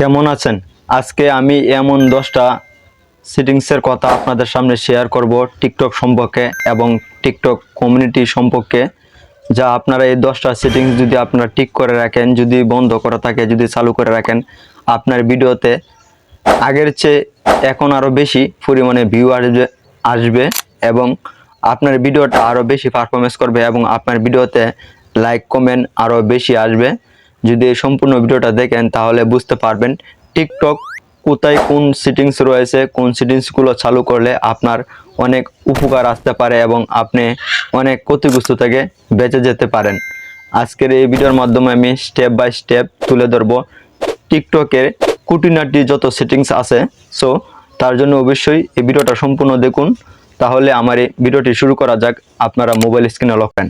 কেমন আছেন? আজকে আমি এমন দশটা সেটিংসের কথা আপনাদের সামনে শেয়ার করব টিকটক সম্পর্কে এবং টিকটক কমিউনিটি সম্পর্কে, যা আপনারা এই দশটা সেটিংস যদি আপনারা ঠিক করে রাখেন, যদি বন্ধ করা থাকে, যদি চালু করে রাখেন, আপনার ভিডিওতে আগের চেয়ে এখন আরও বেশি পরিমাণে ভিউ আসবে আসবে এবং আপনার ভিডিওটা আরও বেশি পারফরমেন্স করবে এবং আপনার ভিডিওতে লাইক কমেন্ট আরও বেশি আসবে। যদি এই সম্পূর্ণ ভিডিওটা দেখেন, তাহলে বুঝতে পারবেন টিকটক কোথায় কোন সেটিংস রয়েছে, কোন সেটিংসগুলো চালু করলে আপনার অনেক উপকার আসতে পারে এবং আপনি অনেক ক্ষতিগ্রস্ত থেকে বেঁচে যেতে পারেন। আজকের এই ভিডিওর মাধ্যমে আমি স্টেপ বাই স্টেপ তুলে ধরবো টিকটকের কুটিনাটি যত সেটিংস আছে। সো তার জন্য অবশ্যই এই ভিডিওটা সম্পূর্ণ দেখুন। তাহলে আমার এই ভিডিওটি শুরু করা যাক। আপনারা মোবাইল স্ক্রিনে লকেন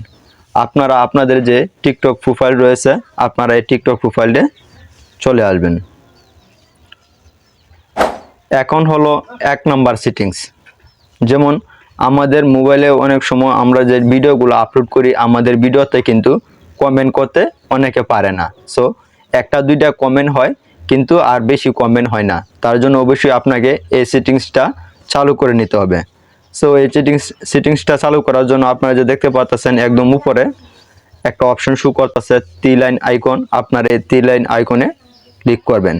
আপনারা আপনাদের যে টিকটক প্রোফাইল রয়েছে, আপনারা এই টিকটক প্রোফাইলে চলে আসবেন। এখন হলো এক নাম্বার সেটিংস যেমন আমাদের মোবাইলে অনেক সময় আমরা যে ভিডিওগুলো আপলোড করি, আমাদের ভিডিওতে কিন্তু কমেন্ট করতে অনেকে পারে না। সো একটা দুইটা কমেন্ট হয়, কিন্তু আর বেশি কমেন্ট হয় না। তার জন্য অবশ্যই আপনাকে এই সেটিংসটা চালু করে নিতে হবে। সো এই সেটিংস সেটিংসটা চালু করার জন্য আপনারা যে দেখতে পাচ্ছেন একদম উপরে, একটা অপশন শু করতেছে তি লাইন আইকন আপনার এই তি লাইন আইকনে ক্লিক করবেন।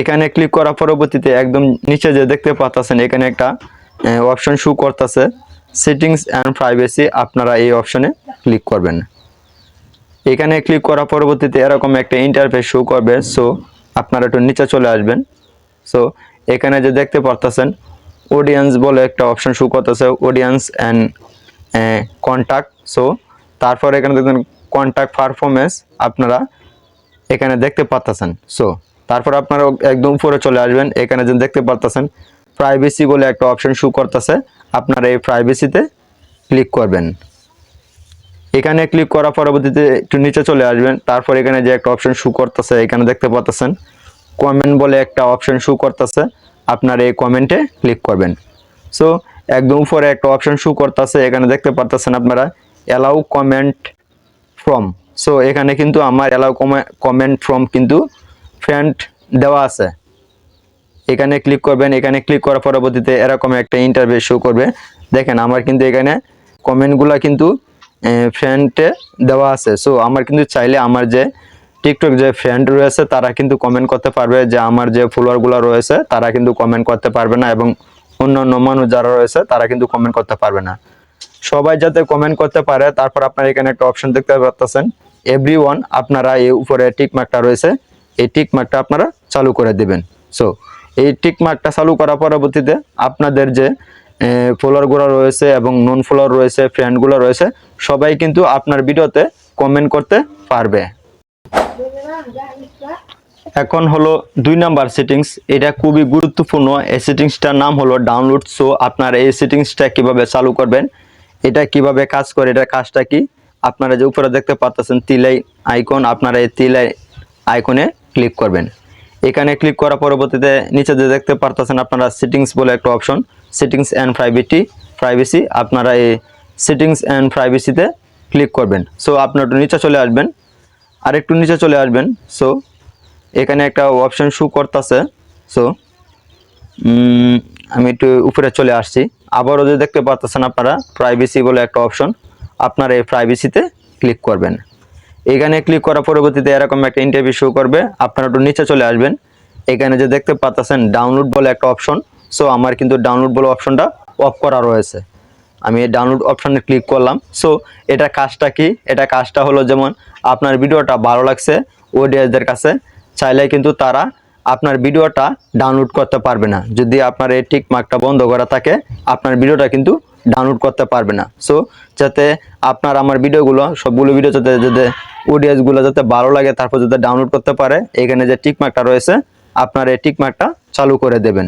এখানে ক্লিক করার পরবর্তীতে একদম নিচে যে দেখতে পাচ্ছেন এখানে একটা অপশন শু করতেছে সেটিংস অ্যান্ড প্রাইভেসি আপনারা এই অপশনে ক্লিক করবেন। এখানে ক্লিক করার পরবর্তীতে এরকম একটা ইন্টারফেস শো করবে। সো আপনারা একটু নিচে চলে আসবেন। সো এখানে যে দেখতে পারতেছেন অডিয়েন্স বলে একটা অপশন শু করতেছে অডিয়েন্স অ্যান্ড কন্ট্যাক্ট সো তারপর এখানে দেখবেন কন্ট্যাক্ট পারফরমেন্স আপনারা এখানে দেখতে পারতেছেন। সো তারপর আপনারা একদম উপরে চলে আসবেন, এখানে যে দেখতে পারতেছেন প্রাইভেসি বলে একটা অপশন শু করতেছে, আপনারা এই প্রাইভেসিতে ক্লিক করবেন। এখানে ক্লিক করার পরবর্তীতে একটু নিচে চলে আসবেন, তারপর এখানে যে একটা অপশন শু করতেছে, এখানে দেখতে পাচ্ছেন কমেন্ট বলে একটা অপশন শু করতেছে, আপনার এই কমেন্টে ক্লিক করবেন। সো একদম উপরে একটা অপশন শু করতেছে, এখানে দেখতে পাচ্ছেন আপনারা অ্যালাউ কমেন্ট ফ্রম সো এখানে কিন্তু আমার অ্যালাউ কমেন্ট ফ্রম কিন্তু ফ্রেন্ড দেওয়া আছে। এখানে ক্লিক করবেন, এখানে ক্লিক করার পরবর্তীতে এরকম একটা ইন্টারভিউ শো করবে। দেখেন, আমার কিন্তু এখানে কমেন্টগুলো কিন্তু ফ্রেন্ডে দেওয়া আছে। সো আমার কিন্তু চাইলে আমার যে টিকটক যে ফ্রেন্ড রয়েছে, তারা কিন্তু কমেন্ট করতে পারবে যে আমার যে ফলোয়ারগুলো রয়েছে, তারা কিন্তু কমেন্ট করতে পারবে না এবং অন্যান্য মানুষ যারা রয়েছে, তারা কিন্তু কমেন্ট করতে পারবে না। সবাই যাতে কমেন্ট করতে পারে, তারপর আপনারা এখানে একটা অপশন দেখতে পাচ্ছেন এভরি ওয়ান আপনারা এই উপরে টিক মার্কটা রয়েছে, এই টিক মার্কটা আপনারা চালু করে দেবেন। সো এই টিক মার্কটা চালু করার পরবর্তীতে আপনাদের যে ফলোয়ারগুলো রয়েছে এবং নন ফলোয়ার রয়েছে ফ্রেন্ডগুলো রয়েছে, সবাই কিন্তু আপনার ভিডিওতে কমেন্ট করতে পারবে। এখন হলো দুই নাম্বার সেটিংস এটা খুবই গুরুত্বপূর্ণ। এই সেটিংসটার নাম হলো ডাউনলোড সো আপনারা এই সেটিংসটা কীভাবে চালু করবেন, এটা কীভাবে কাজ করে, এটার কাজটা কি? আপনারা যে উপরে দেখতে পাচ্ছেন তিলাই আইকন আপনারা এই তিলাই আইকনে ক্লিক করবেন। এখানে ক্লিক করার পরবর্তীতে নিচে যে দেখতে পারতেছেন আপনারা সেটিংস বলে একটা option settings and privacy privacy আপনারা এই সেটিংস অ্যান্ড প্রাইভেসিতে ক্লিক করবেন। সো আপনার নিচে চলে আসবেন। আর একটু নিচে চলে আসবেন। সো এখানে একটা অপশন শু করতেছে। সো আমি একটু উপরে চলে আসছি। আবারও যে দেখতে পাচ্ছেন আপনারা প্রাইভেসি বলে একটা অপশন আপনারা এই প্রাইভেসিতে ক্লিক করবেন। এখানে ক্লিক করার পরবর্তীতে এরকম একটা ইন্টারভিউ শো করবে। আপনারা একটু নিচে চলে আসবেন। এখানে যে দেখতে পাচ্ছেন ডাউনলোড বলে একটা অপশন সো আমার কিন্তু ডাউনলোড বলে অপশনটা অফ করা রয়েছে। আমি ডাউনলোড অপশানে ক্লিক করলাম। সো এটা কাজটা কি? এটা কাজটা হলো যেমন আপনার ভিডিওটা ভালো লাগছে অডিয়েন্সদের কাছে, চাইলে কিন্তু তারা আপনার ভিডিওটা ডাউনলোড করতে পারবে না। যদি আপনার এই টিক মার্কটা বন্ধ করা থাকে, আপনার ভিডিওটা কিন্তু ডাউনলোড করতে পারবে না। সো যাতে আপনার আমার ভিডিওগুলো, সবগুলো ভিডিও যাতে যাতে অডিয়েন্সগুলো যাতে ভালো লাগে, তারপর যাতে ডাউনলোড করতে পারে, এখানে যে টিক মার্কটা রয়েছে, আপনার এই টিক মার্কটা চালু করে দেবেন।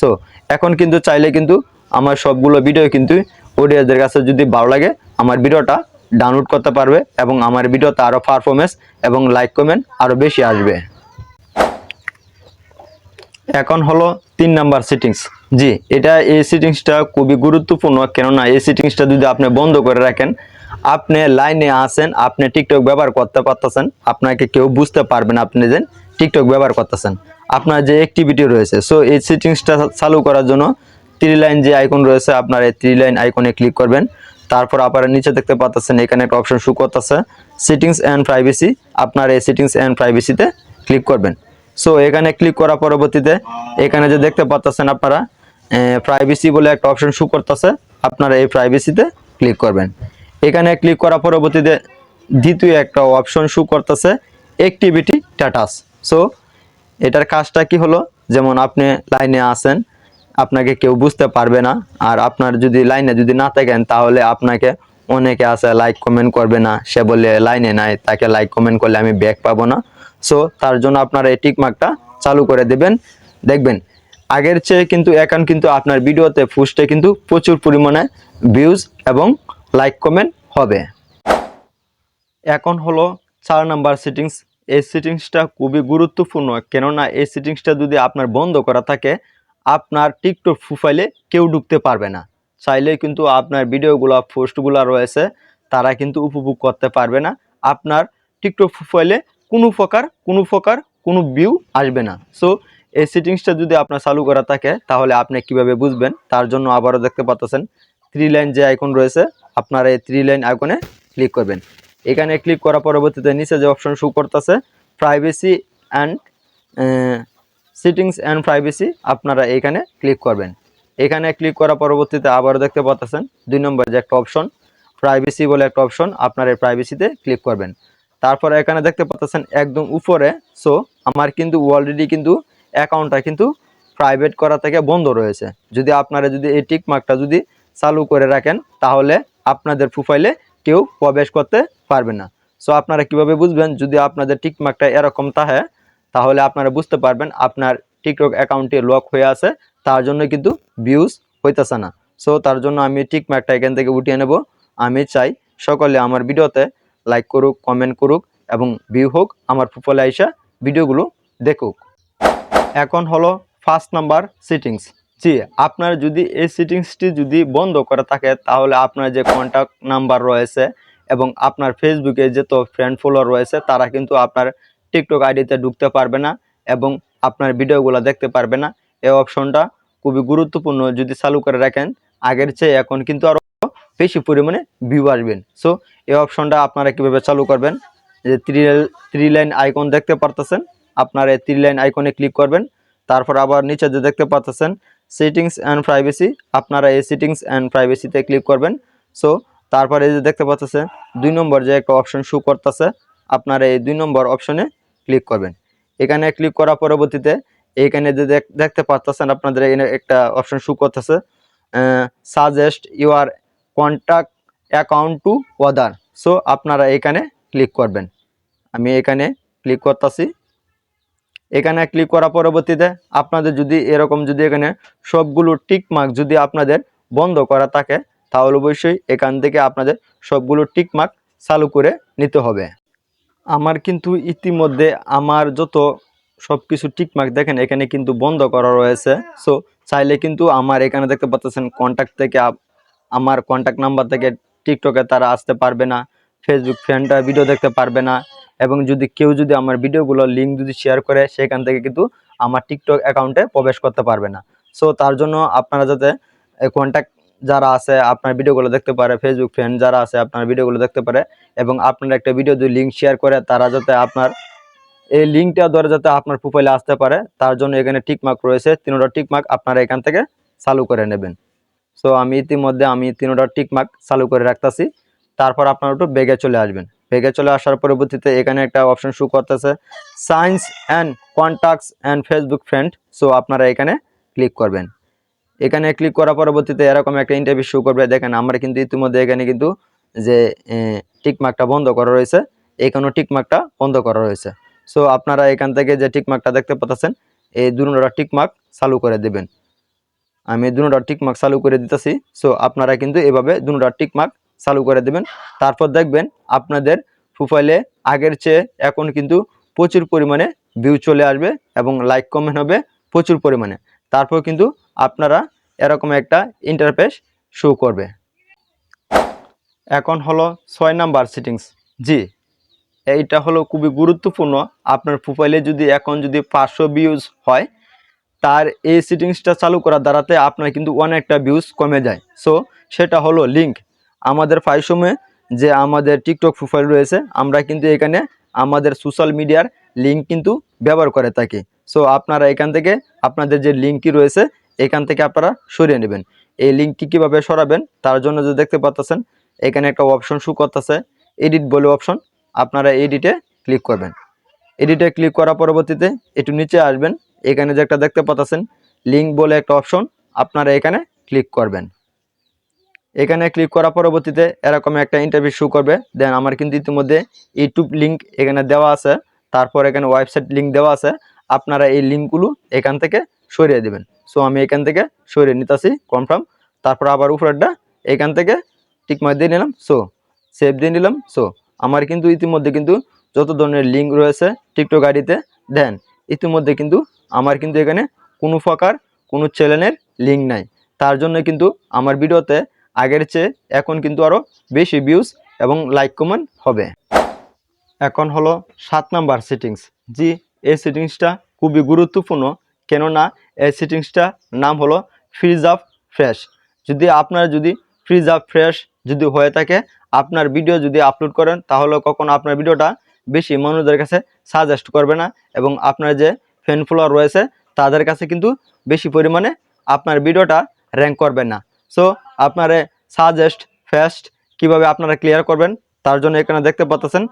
সো এখন কিন্তু চাইলে কিন্তু আমার সবগুলো ভিডিও কিন্তু অডিয়েন্সদের কাছে যদি ভালো লাগে, আমার ভিডিওটা ডাউনলোড করতে পারবে এবং আমার ভিডিওতে আরও পারফরমেন্স এবং লাইক কমেন্ট আরও বেশি আসবে। এখন হলো তিন নাম্বার সিটিংস জি, এটা এই সিটিংসটা খুবই গুরুত্বপূর্ণ, কেননা এই সিটিংসটা যদি আপনি বন্ধ করে রাখেন, আপনি লাইনে আসেন আপনি টিকটক ব্যবহার করতে পারতেছেন, আপনাকে কেউ বুঝতে পারবে না আপনি যে টিকটক ব্যবহার করতেছেন। আপনার যে অ্যাক্টিভিটি রয়েছে সো এই সিটিংসটা চালু করার জন্য থ্রি লাইন যে আইকন রয়েছে, আপনার এই থ্রি লাইন আইকনে ক্লিক করবেন। তারপর আপনারা নিচে দেখতে পাচ্ছেন এখানে একটা অপশন শু করতেছে সেটিংস অ্যান্ড প্রাইভেসি আপনার এই সেটিংস অ্যান্ড প্রাইভেসিতে ক্লিক করবেন। সো এখানে ক্লিক করার পরবর্তীতে, এখানে যে দেখতে পাচ্ছেন আপনারা প্রাইভেসি বলে একটা অপশন শু করতেছে, আপনারা এই প্রাইভেসিতে ক্লিক করবেন। এখানে ক্লিক করার পরবর্তীতে দ্বিতীয় একটা অপশন শু করতেছে অ্যাক্টিভিটি স্ট্যাটাস সো এটার কাজটা কি হলো? যেমন আপনি লাইনে আছেন আপনাকে কেউ বুঝতে পারবে না। আর আপনার যদি লাইনে যদি না থাকেন, তাহলে আপনাকে অনেকে আছে লাইক কমেন্ট করবে না। সে বলে লাইনে নাই, তাকে লাইক কমেন্ট করলে আমি ব্যাক পাবো না। সো তার জন্য আপনারা এই টিকমার্কটা চালু করে দেবেন। দেখবেন, আগের চেয়ে কিন্তু, এখন কিন্তু আপনার ভিডিওতে ফুসটে কিন্তু প্রচুর পরিমাণে ভিউজ এবং লাইক কমেন্ট হবে। এখন হলো চার নাম্বার সেটিংস এই সেটিংসটা খুবই গুরুত্বপূর্ণ। কেননা এই সেটিংসটা যদি আপনার বন্ধ করা থাকে আপনার টিকটক প্রোফাইলে কেউ ঢুকতে পারবে না। চাইলে কিন্তু আপনার ভিডিওগুলো, পোস্টগুলো রয়েছে, তারা কিন্তু উপভোগ করতে পারবে না। আপনার টিকটক প্রোফাইলে কোনো প্রকার কোনো প্রকার কোনো ভিউ আসবে না। সো এই সেটিংসটা যদি আপনার চালু করা থাকে, তাহলে আপনি কীভাবে বুঝবেন? তার জন্য আবারও দেখতে পাচ্ছেন থ্রি লাইন যে আইকন রয়েছে, আপনার এই থ্রি লাইন আইকনে ক্লিক করবেন। এখানে ক্লিক করার পরবর্তীতে নিচে যে অপশন শো করতেছে privacy and settings and privacy আপনারা এখানে ক্লিক করবেন। এখানে ক্লিক করার পরবর্তীতে আবারও দেখতে পাচ্ছেন দুই নম্বর যে একটা অপশন প্রাইভেসি বলে একটা অপশন আপনার এই প্রাইভেসিতে ক্লিক করবেন। তারপরে এখানে দেখতে পাচ্ছেন একদম উপরে সো আমার কিন্তু অলরেডি কিন্তু অ্যাকাউন্টটা কিন্তু প্রাইভেট করা থেকে বন্ধ রয়েছে। যদি আপনারা যদি এই টিক মার্কটা যদি চালু করে রাখেন, তাহলে আপনাদের প্রোফাইলে কেউ প্রবেশ করতে পারবে না। সো আপনারা কীভাবে বুঝবেন, যদি আপনাদের টিক মার্কটা এরকম তাহে তাহলে আপনারা বুঝতে পারবেন আপনার টিকটক অ্যাকাউন্টে লক হয়ে আছে, তার জন্য কিন্তু ভিউজ হইতেছে না। সো তার জন্য আমি টিক মার্কটা এখান থেকে উঠিয়ে নেব। আমি চাই সকলে আমার ভিডিওতে লাইক করুক কমেন্ট করুক এবং ভিউ হোক, আমার প্রোফাইলে আইসা ভিডিওগুলো দেখুক। এখন হলো ফার্স্ট নাম্বার সিটিংস জি, আপনার যদি এই সিটিংসটি যদি বন্ধ করা থাকে, তাহলে আপনার যে কন্ট্যাক্ট নাম্বার রয়েছে এবং আপনার ফেসবুকে যে তো ফ্রেন্ড ফলোয়ার রয়েছে, তারা কিন্তু আপনার টিকটক আইডিতে ঢুকতে পারবে না এবং আপনার ভিডিওগুলো দেখতে পারবে না। এই অপশনটা খুবই গুরুত্বপূর্ণ যদি চালু করে রাখেন, আগের চেয়ে এখন কিন্তু আরও বেশি পরিমাণে ভিউ আসবেন। সো এই অপশনটা আপনারা কীভাবে চালু করবেন? যে থ্রি থ্রি লাইন আইকন দেখতে পারতেছেন, আপনার এই থ্রি লাইন আইকনে ক্লিক করবেন, তারপর আবার নিচে যে দেখতে পাচ্ছেন সেটিংস অ্যান্ড প্রাইভেসি আপনারা এই সেটিংস অ্যান্ড প্রাইভেসিতে ক্লিক করবেন। সো তারপরে যে দেখতে পাচ্ছেন দুই নম্বর যে একটা অপশন শু করতেছে, আপনারা এই দুই নম্বর অপশনে ক্লিক করবেন। এখানে ক্লিক করার পরবর্তীতে এইখানে যে দেখ- দেখতে পাচ্ছেন আপনাদের এখানে একটা অপশন শু করতেছে suggest your contact account to others so আপনারা এখানে ক্লিক করবেন। আমি এখানে ক্লিক করতেছি। এখানে ক্লিক করার পরবর্তীতে আপনাদের যদি এরকম যদি এখানে সবগুলো টিক মার্ক যদি আপনাদের বন্ধ করা থাকে, তাহলে অবশ্যই এখান থেকে আপনাদের সবগুলো টিক মার্ক চালু করে নিতে হবে। আমার কিন্তু ইতিমধ্যে আমার যত সব কিছু টিকমার্ক দেখেন, এখানে কিন্তু বন্ধ করা রয়েছে। সো চাইলে কিন্তু আমার এখানে দেখতে পাচ্ছেন কন্ট্যাক্ট থেকে আমার কন্ট্যাক্ট নাম্বার থেকে টিকটকে তারা আসতে পারবে না ফেসবুক ফ্রেন্ডরা ভিডিও দেখতে পারবে না। এবং যদি কেউ যদি আমার ভিডিওগুলো লিঙ্ক যদি শেয়ার করে, সেখান থেকে কিন্তু আমার টিকটক অ্যাকাউন্টে প্রবেশ করতে পারবে না। সো তার জন্য আপনারা যাতে কন্ট্যাক্ট যারা আছে, আপনার ভিডিওগুলো দেখতে পারে ফেসবুক ফ্রেন্ড যারা আছে, আপনার ভিডিওগুলো দেখতে পারে এবং আপনার একটা ভিডিও যদি লিঙ্ক শেয়ার করে, তারা যাতে আপনার এই লিঙ্কটা ধরে যাতে আপনার প্রোফাইলে আসতে পারে, তার জন্য এখানে টিকমার্ক রয়েছে। তিনোটা টিকমার্ক আপনারা এখান থেকে চালু করে নেবেন। সো আমি ইতিমধ্যে আমি তিনোটা টিকমার্ক চালু করে রাখতেছি। তারপর আপনারা একটু বেগে চলে আসবেন। বেগে চলে আসার পরবর্তীতে এখানে একটা অপশন শু করতেছে science and contacts and Facebook friend so আপনারা এখানে ক্লিক করবেন। এখানে ক্লিক করার পরবর্তীতে এরকম একটা ইন্টারভিউ শো করবে। দেখেন আমরা কিন্তু ইতিমধ্যে এখানে কিন্তু যে টিকমার্কটা বন্ধ করা রয়েছে, এখানেও টিকমার্কটা বন্ধ করা রয়েছে। সো আপনারা এখান থেকে যে টিকমার্কটা দেখতে পাচ্ছেন, এই দুটা টিকমার্ক চালু করে দেবেন। আমি দুটা টিকমার্ক চালু করে দিতেছি। সো আপনারা কিন্তু এভাবে দুটা টিকমার্ক চালু করে দেবেন। তারপর দেখবেন আপনাদের প্রোফাইলে আগের চেয়ে এখন কিন্তু প্রচুর পরিমাণে ভিউ চলে আসবে এবং লাইক কমেন্ট হবে প্রচুর পরিমাণে। তারপর কিন্তু আপনারা এরকম একটা ইন্টারফেস শো করবে। এখন হলো ছয় নাম্বার সেটিংস জি, এইটা হলো খুবই গুরুত্বপূর্ণ। আপনার প্রোফাইলে যদি এখন যদি পাঁচশো ভিউজ হয়, তার এই সেটিংসটা চালু করার দ্বারাতে আপনার কিন্তু অনেকটা ভিউজ কমে যায়। সো সেটা হলো লিঙ্ক আমাদের ফাইসমে যে আমাদের টিকটক প্রোফাইল রয়েছে, আমরা কিন্তু এখানে আমাদের সোশ্যাল মিডিয়ার লিঙ্ক কিন্তু ব্যবহার করে থাকি। সো আপনারা এখান থেকে আপনাদের যে লিঙ্কটি রয়েছে এখান থেকে আপনারা সরিয়ে নেবেন। এই লিঙ্কটি কীভাবে সরাবেন তার জন্য যে দেখতে পাচ্ছেন এখানে একটা অপশন শু করতেছে এডিট বলে অপশন আপনারা এডিটে ক্লিক করবেন। এডিটে ক্লিক করার পরবর্তীতে একটু নিচে আসবেন, এখানে যে একটা দেখতে পাচ্ছেন লিঙ্ক বলে একটা অপশন আপনারা এখানে ক্লিক করবেন। এখানে ক্লিক করার পরবর্তীতে এরকম একটা ইন্টারভিউ শু করবে দেন আমার কিন্তু ইতিমধ্যে ইউটিউব লিঙ্ক এখানে দেওয়া আছে, তারপর এখানে ওয়েবসাইট লিঙ্ক দেওয়া আছে, আপনারা এই লিঙ্কগুলো এখান থেকে সরিয়ে দেবেন। সো আমি এখান থেকে সরিয়ে নিতেছি কনফার্ম তারপর আবার উপরেরটা এখান থেকে টিকমার দিয়ে নিলাম সো সেভ দিয়ে নিলাম সো আমার কিন্তু ইতিমধ্যে কিন্তু যত ধরনের লিঙ্ক রয়েছে টিকটক আইডিতে, দেন ইতিমধ্যে কিন্তু আমার কিন্তু এখানে কোনো প্রকার কোনো চ্যানেলের লিঙ্ক নাই। তার জন্য কিন্তু আমার ভিডিওতে আগের চেয়ে এখন কিন্তু আরও বেশি ভিউজ এবং লাইক কমেন্ট হবে। এখন হলো সাত নাম্বার সেটিংস জি, এই সেটিংসটা খুবই গুরুত্বপূর্ণ। কেননা এই সেটিংসটা নাম হলো ফ্রিজ আপ ফ্রেশ যদি আপনার যদি ফ্রিজ আপ ফ্রেশ যদি হয়ে থাকে, আপনার ভিডিও যদি আপলোড করেন, তাহলে কখনো আপনার ভিডিওটা বেশি মানুষদের কাছে সাজেস্ট করবে না এবং আপনার যে ফ্যান ফলোয়ার রয়েছে, তাদের কাছে কিন্তু বেশি পরিমাণে আপনার ভিডিওটা র্যাঙ্ক করবে না। সো আপনারা সাজেস্ট ফার্স্ট কীভাবে আপনারা ক্লিয়ার করবেন, তার জন্য এখানে দেখতে পাচ্ছেন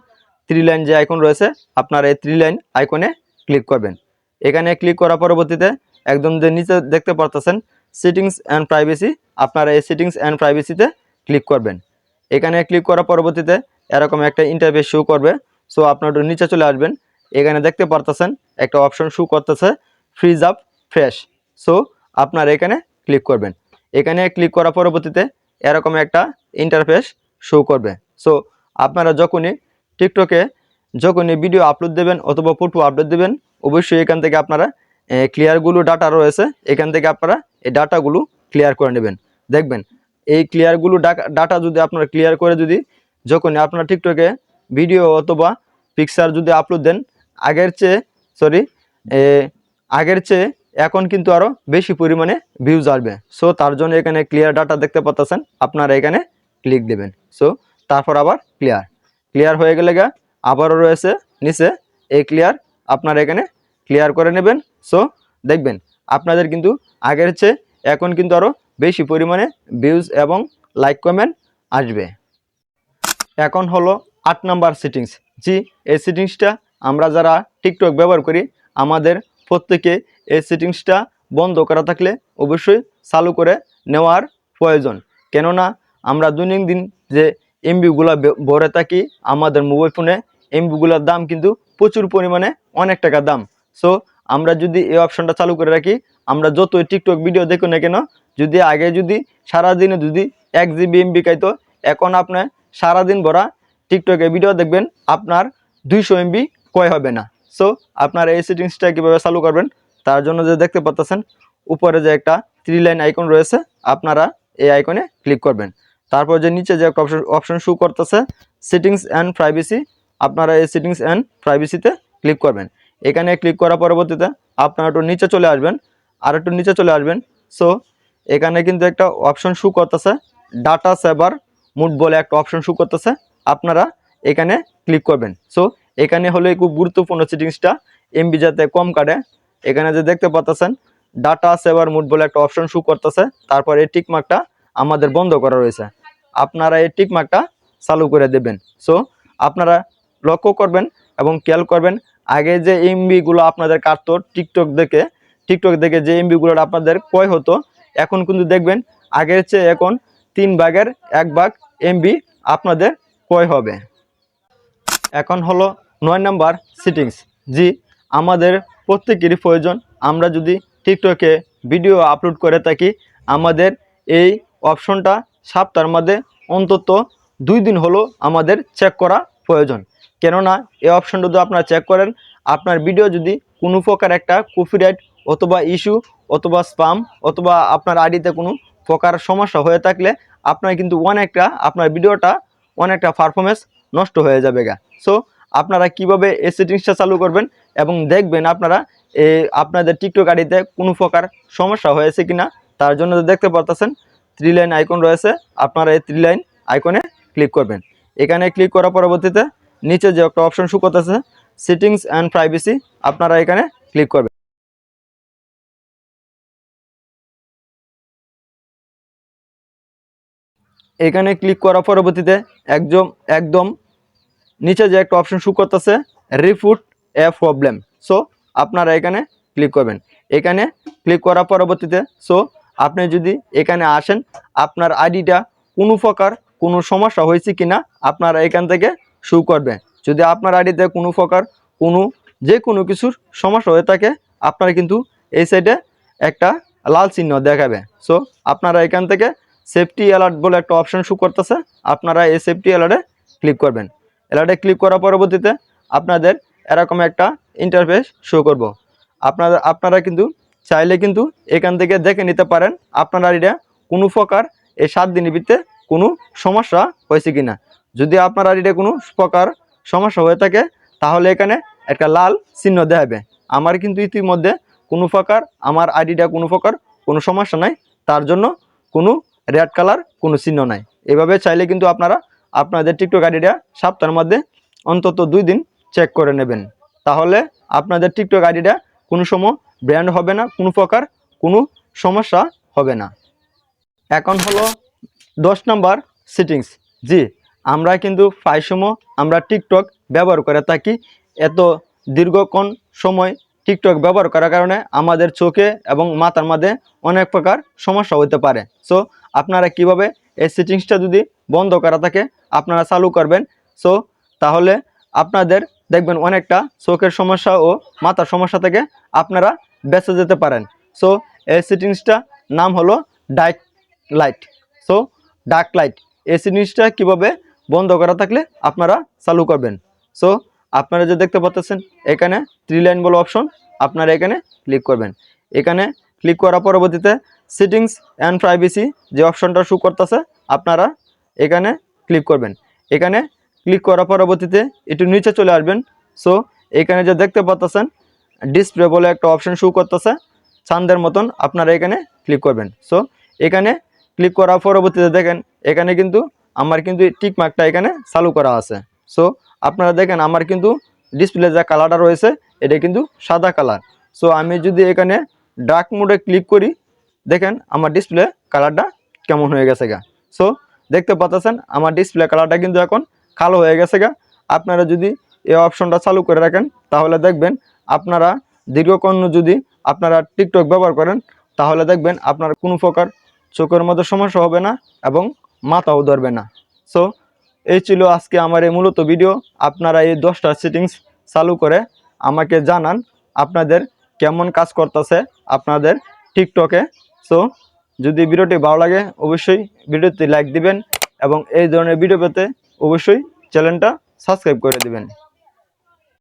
থ্রি লাইন যে আইকন রয়েছে, আপনারা এই থ্রি লাইন আইকনে ক্লিক করবেন। এখানে ক্লিক করার পরবর্তীতে একদম যে নিচে দেখতে পারতেছেন সিটিংস অ্যান্ড প্রাইভেসি আপনারা এই সিটিংস অ্যান্ড প্রাইভেসিতে ক্লিক করবেন। এখানে ক্লিক করার পরবর্তীতে এরকম একটা ইন্টারফেস শো করবে। সো আপনার নিচে চলে আসবেন। এখানে দেখতে পারতেছেন একটা অপশন শো করতেছে ফ্রিজ আপ ফ্রেশ সো আপনারা এখানে ক্লিক করবেন। এখানে ক্লিক করার পরবর্তীতে এরকম একটা ইন্টারফেস শো করবে। সো আপনারা যখনই টিকটকে যখনই ভিডিও আপলোড দেবেন অথবা ফটো আপলোড দেবেন অবশ্যই এখান থেকে আপনারা ক্লিয়ারগুলো ডাটা রয়েছে, এখান থেকে আপনারা এই ডাটাগুলো ক্লিয়ার করে নেবেন। দেখবেন, এই ক্লিয়ারগুলো ডাটা যদি আপনারা ক্লিয়ার করে যদি যখনই আপনার টিকটকে ভিডিও অথবা পিকচার যদি আপলোড দেন, আগের চেয়ে সরি আগের চেয়ে এখন কিন্তু আরও বেশি পরিমাণে ভিউজ আসবে। সো তার জন্য এখানে ক্লিয়ার ডাটা দেখতে পাচ্ছেন আপনারা এখানে ক্লিক দেবেন। সো তারপর আবার ক্লিয়ার ক্লিয়ার হয়ে গেলে গা আবারও রয়েছে, নিচে এই ক্লিয়ার আপনারা এখানে ক্লিয়ার করে নেবেন। সো দেখবেন, আপনাদের কিন্তু আগের চেয়ে এখন কিন্তু আরও বেশি পরিমাণে ভিউজ এবং লাইক কমেন্ট আসবে। এখন হলো আট নাম্বার সেটিংস জি, এই সেটিংসটা আমরা যারা টিকটক ব্যবহার করি, আমাদের প্রত্যেকে এই সেটিংসটা বন্ধ করা থাকলে অবশ্যই চালু করে নেওয়ার প্রয়োজন। কেননা, আমরা দৈনন্দিন যে এমবিগুলো ভরে থাকি, আমাদের মোবাইল ফোনে এমবিগুলোর দাম কিন্তু প্রচুর পরিমাণে অনেক টাকা দাম। সো আমরা যদি এই অপশনটা চালু করে রাখি, আমরা যত টিকটক ভিডিও দেখো না কেন, যদি আগে যদি সারাদিনে যদি এক জিবি এমবি খাইতো, এখন আপনার সারাদিন ভরা টিকটকে ভিডিও দেখবেন, আপনার দুইশো এমবি কয় হবে না। সো আপনারা এই সেটিংসটা কীভাবে চালু করবেন, তার জন্য যে দেখতে পাচ্ছেন উপরে যে একটা থ্রি লাইন আইকন রয়েছে, আপনারা এই আইকনে ক্লিক করবেন। তারপর যে নিচে যে অপশন অপশন শু করতেছে সেটিংস অ্যান্ড প্রাইভেসি আপনারা এই সেটিংস অ্যান্ড প্রাইভেসিতে ক্লিক করবেন। এখানে ক্লিক করার পরবর্তীতে আপনারা একটু নিচে চলে আসবেন, আর একটু নিচে চলে আসবেন। সো এখানে কিন্তু একটা অপশন শু করতেছে ডাটা সেভার মুড বলে একটা অপশন শু করতেছে, আপনারা এখানে ক্লিক করবেন। সো এখানে হলে খুব গুরুত্বপূর্ণ সেটিংসটা এমবি যাতে কম কাটে। এখানে যে দেখতে পাচ্ছেন ডাটা সেভার মুড বলে একটা অপশন শু করতেছে, তারপর এই টিকমার্কটা আমাদের বন্ধ করা রয়েছে। আপনারা এই টিকমার্কটা চালু করে দেবেন। সো আপনারা লক্ষ্য করবেন এবং খেয়াল করবেন, আগে যে এমবিগুলো আপনাদের কাটতো টিকটক দেখে টিকটক দেখে যে এমবিগুলো আপনাদের কয় হতো, এখন কিন্তু দেখবেন আগের চেয়ে এখন তিন ভাগের এক ভাগ এমবি আপনাদের কয় হবে। এখন হলো নয় নাম্বার সিটিংস। জি, আমাদের প্রত্যেকেরই প্রয়োজন। আমরা যদি টিকটকে ভিডিও আপলোড করে থাকি, আমাদের এই অপশনটা সপ্তাহের মধ্যে অন্তত দুই দিন হলো আমাদের চেক করা প্রয়োজন। কেননা এই অপশনটা যদি আপনারা চেক করেন, আপনার ভিডিও যদি কোনো প্রকার একটা কপিরাইট অথবা ইস্যু অথবা স্পাম অথবা আপনার আইডিতে কোনো প্রকার সমস্যা হয়ে থাকলে আপনার কিন্তু অনেকটা, আপনার ভিডিওটা অনেকটা পারফরমেন্স নষ্ট হয়ে যাবে গা। সো আপনারা কীভাবে এই সেটিংসটা চালু করবেন এবং দেখবেন আপনারা আপনাদের টিকটক আইডিতে কোনো প্রকার সমস্যা হয়েছে কিনা, তার জন্য দেখতে পারতেছেন থ্রি লাইন আইকন রয়েছে, আপনারা এই থ্রি লাইন আইকনে ক্লিক করবেন। এখানে ক্লিক করার পরবর্তীতে নিচে যে একটা অপশন শু করতেছে সিটিংস অ্যান্ড প্রাইভেসি আপনারা এখানে ক্লিক করবেন। এখানে ক্লিক করার পরবর্তীতে একদম একদম নিচে যে একটা অপশন শু করতেছে রিফুট এ প্রবলেম সো আপনারা এখানে ক্লিক করবেন। এখানে ক্লিক করার পরবর্তীতে সো আপনি যদি এখানে আসেন, আপনার আইডিটা কোনো প্রকার কোনো সমস্যা হয়েছে কিনা, আপনারা এখান থেকে শু করবেন যদি আপনার আইডিতে কোনো প্রকার কোনো যে কোনো কিছুর সমস্যা হয়ে থাকে, আপনারা কিন্তু এই সাইডে একটা লাল চিহ্ন দেখাবে। সো আপনারা এখান থেকে সেফটি অ্যালার্ট বলে একটা অপশন শু করতেছে, আপনারা এই সেফটি অ্যালার্টে ক্লিক করবেন। অ্যালার্টে ক্লিক করার পরবর্তীতে আপনাদের এরকম একটা ইন্টারফেস শো করব। আপনারা আপনারা কিন্তু চাইলে কিন্তু এখান থেকে দেখে নিতে পারেন আপনার আইডিয়া কোনো প্রকার এই সাত দিনের ভিতরে কোনো সমস্যা হয়েছে কিনা। যদি আপনার আইডিয়া কোনো প্রকার সমস্যা হয়ে থাকে, তাহলে এখানে একটা লাল চিহ্ন দেখাবে। আমার কিন্তু ইতিমধ্যে কোনো প্রকার, আমার আইডিটা কোনো প্রকার কোনো সমস্যা নাই। তার জন্য কোনো রেড কালার কোনো চিহ্ন নাই। এভাবে চাইলে কিন্তু আপনারা আপনাদের টিকটক আইডিটা সপ্তাহের মধ্যে অন্তত দুই দিন চেক করে নেবেন। তাহলে আপনাদের টিকটক আইডিটা কোনো সময় ব্র্যান্ড হবে না, কোনো প্রকার কোনো সমস্যা হবে না। এখন হলো দশ নম্বর সিটিংস জি আমরা কিন্তু প্রায় সময় আমরা টিকটক ব্যবহার করে থাকি। এত দীর্ঘক্ষণ সময় টিকটক ব্যবহার করার কারণে আমাদের চোখে এবং মাথার মধ্যে অনেক প্রকার সমস্যা হতে পারে। সো আপনারা কীভাবে এই সেটিংসটা যদি বন্ধ করা থাকে, আপনারা চালু করবেন। সো তাহলে আপনাদের দেখবেন অনেকটা চোখের সমস্যা ও মাথার সমস্যা থেকে আপনারা বেঁচে যেতে পারেন। সো এই সেটিংসটা নাম হলো dark light so dark light এই জিনিসটা কীভাবে বন্ধ করা থাকলে আপনারা চালু করবেন। সো আপনারা যে দেখতে পাচ্ছেন, এখানে থ্রি লাইন বলে অপশন আপনারা এখানে ক্লিক করবেন। এখানে ক্লিক করার পরবর্তীতে সেটিংস অ্যান্ড প্রাইভেসি যে অপশনটা শু করতেছে, আপনারা এখানে ক্লিক করবেন। এখানে ক্লিক করার পরবর্তীতে একটু নিচে চলে আসবেন। সো এখানে যে দেখতে পাচ্ছেন ডিসপ্লে বলে একটা অপশন শু করতেছে চান্দের মতন আপনারা এখানে ক্লিক করবেন। সো এখানে ক্লিক করার পরবর্তীতে দেখেন, এখানে কিন্তু আমার কিন্তু টিক মার্কটা এখানে চালু করা আছে। সো আপনারা দেখেন আমার কিন্তু ডিসপ্লে যে কালারটা রয়েছে, এটা কিন্তু সাদা কালার সো আমি যদি এখানে ডার্ক মোডে ক্লিক করি, দেখেন আমার ডিসপ্লে কালারটা কেমন হয়ে গেছে গা। সো দেখতে পাচ্ছেন আমার ডিসপ্লে কালারটা কিন্তু এখন কালো হয়ে গেছে গা। আপনারা যদি এই অপশনটা চালু করে রাখেন, তাহলে দেখবেন আপনারা দীর্ঘক্ষণ যদি আপনারা টিকটক ব্যবহার করেন, তাহলে দেখবেন আপনার কোনো প্রকার চোখের মধ্যে সমস্যা হবে না এবং মাথাও ধরবে না। সো এই ছিল আজকে আমার এই মূলত ভিডিও আপনারা এই দশটা সেটিংস চালু করে আমাকে জানান আপনাদের কেমন কাজ করতেছে আপনাদের টিকটকে। সো যদি ভিডিওটি ভালো লাগে, অবশ্যই ভিডিওতে লাইক দিবেন এবং এই ধরনের ভিডিও পেতে অবশ্যই চ্যানেলটা সাবস্ক্রাইব করে দিবেন।